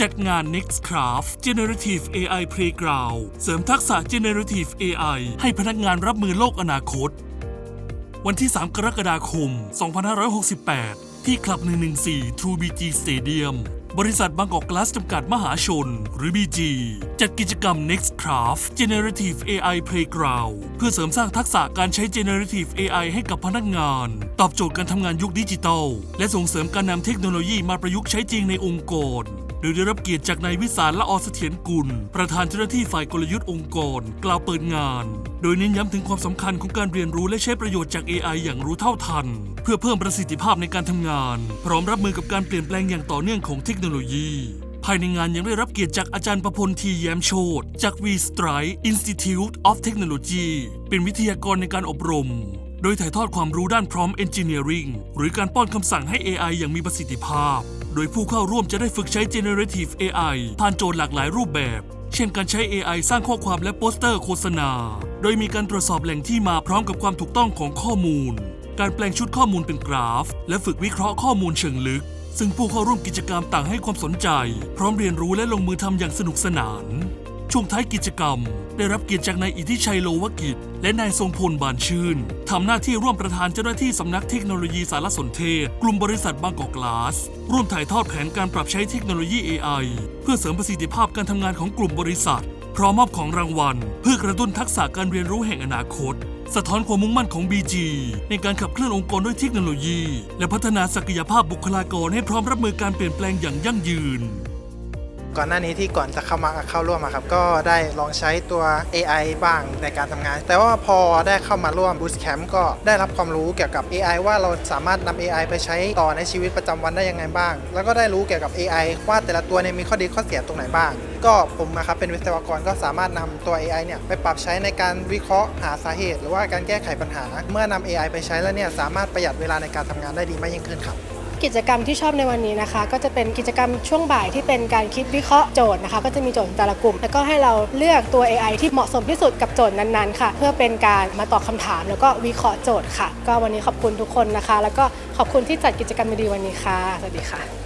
จัดงาน Nextcraft Generative AI Playground เสริมทักษะ Generative AI ให้พนักงานรับมือโลกอนาคต วันที่ 3 กรกฎาคม 2568 ที่คลับ 114 True BG Stadium บริษัทบางกอกกลาสจำกัดมหาชน หรือ BG จัดกิจกรรม Nextcraft Generative AI Playground เพื่อเสริมสร้างทักษะการใช้ Generative AI ให้กับพนักงาน ตอบโจทย์การทำงานยุคดิจิทัล และส่งเสริมการนำเทคโนโลยีมาประยุกต์ใช้จริงในองค์กร โดยได้รับเกียรติจากนายวิสารละออเสถียรกุล ประธานเจ้าหน้าที่ฝ่ายกลยุทธ์องค์กร กล่าวเปิดงาน โดยเน้นย้ำถึงความสำคัญของการเรียนรู้และใช้ประโยชน์จาก AI อย่างรู้เท่าทัน เพื่อเพิ่มประสิทธิภาพในการทำงาน พร้อมรับมือกับการเปลี่ยนแปลงอย่างต่อเนื่องของเทคโนโลยีภายในงานยังได้รับเกียรติจากอาจารย์ประพลทีแย้มโชตจาก V Strike Institute of Technology เป็นวิทยากรในการอบรม โดยถ่ายทอดความรู้ด้านพร้อม Engineering หรือการป้อนคำสั่งให้ AI อย่างมีประสิทธิภาพ โดยผู้เข้าร่วมจะได้ฝึกใช้ Generative AI ผ่านโจทย์หลากหลายรูปแบบ เช่นการใช้ AI สร้างข้อความและโปสเตอร์โฆษณา โดยมีการตรวจสอบแหล่งที่มาพร้อมกับความถูกต้องของข้อมูล การแปลงชุดข้อมูลเป็นกราฟ และฝึกวิเคราะห์ข้อมูลเชิงลึก ซึ่งผู้เข้าร่วมกิจกรรมต่างให้ความสนใจ พร้อมเรียนรู้และลงมือทำอย่างสนุกสนาน ช่วงท้ายกิจกรรม ได้รับเกียรติจากนายอิทธิชัยโลวกิจ และนายทรงพลบานชื่นทำหน้าที่ร่วมประธานเจ้าหน้าที่สำนักเทคโนโลยีสารสนเทศ กลุ่มบริษัทบางกอกกลาส ร่วมถ่ายทอดแผนการปรับใช้เทคโนโลยี AI เพื่อเสริมประสิทธิภาพการทำงานของกลุ่มบริษัท พร้อมมอบของรางวัล เพื่อกระตุ้นทักษะการเรียนรู้แห่งอนาคต สะท้อนความมุ่งมั่นของ BG ในการขับเคลื่อนองค์กรด้วยเทคโนโลยี และพัฒนาศักยภาพบุคลากรให้พร้อมรับมือการเปลี่ยนแปลงอย่างยั่งยืน ก่อนหน้านี้ที่ก่อนจะเข้ามาเข้าร่วมครับก็ได้ลองใช้ตัว AI บ้างในการทำงาน แต่ว่าพอได้เข้ามาร่วม Bootcamp ก็ได้รับความรู้เกี่ยวกับ AI ว่าเราสามารถนำ AI ไปใช้ต่อในชีวิตประจำวันได้ยังไงบ้าง แล้วก็ได้รู้เกี่ยวกับ AI ว่าแต่ละตัวเนี่ยมีข้อดีข้อเสียตรงไหนบ้าง ก็ผมนะครับเป็นวิศวกรก็สามารถนำตัว AI เนี่ยไปปรับใช้ในการวิเคราะห์หาสาเหตุ หรือว่าการแก้ไขปัญหา เมื่อนำ AI ไปใช้แล้วเนี่ยสามารถประหยัดเวลาในการทำงานได้ดีมากยิ่งขึ้นครับ กิจกรรมที่ชอบในวันนี้นะคะ ก็จะเป็นกิจกรรมช่วงบ่ายที่เป็นการคิดวิเคราะห์โจทย์นะคะ ก็จะมีโจทย์แต่ละกลุ่ม แล้วก็ให้เราเลือกตัว AI ที่เหมาะสมที่สุดกับโจทย์นั้นๆค่ะ เพื่อเป็นการมาตอบคำถาม แล้วก็วิเคราะห์โจทย์ค่ะ ก็วันนี้ขอบคุณทุกคนนะคะ แล้วก็ขอบคุณที่จัดกิจกรรมดีวันนี้ค่ะสวัสดีค่ะ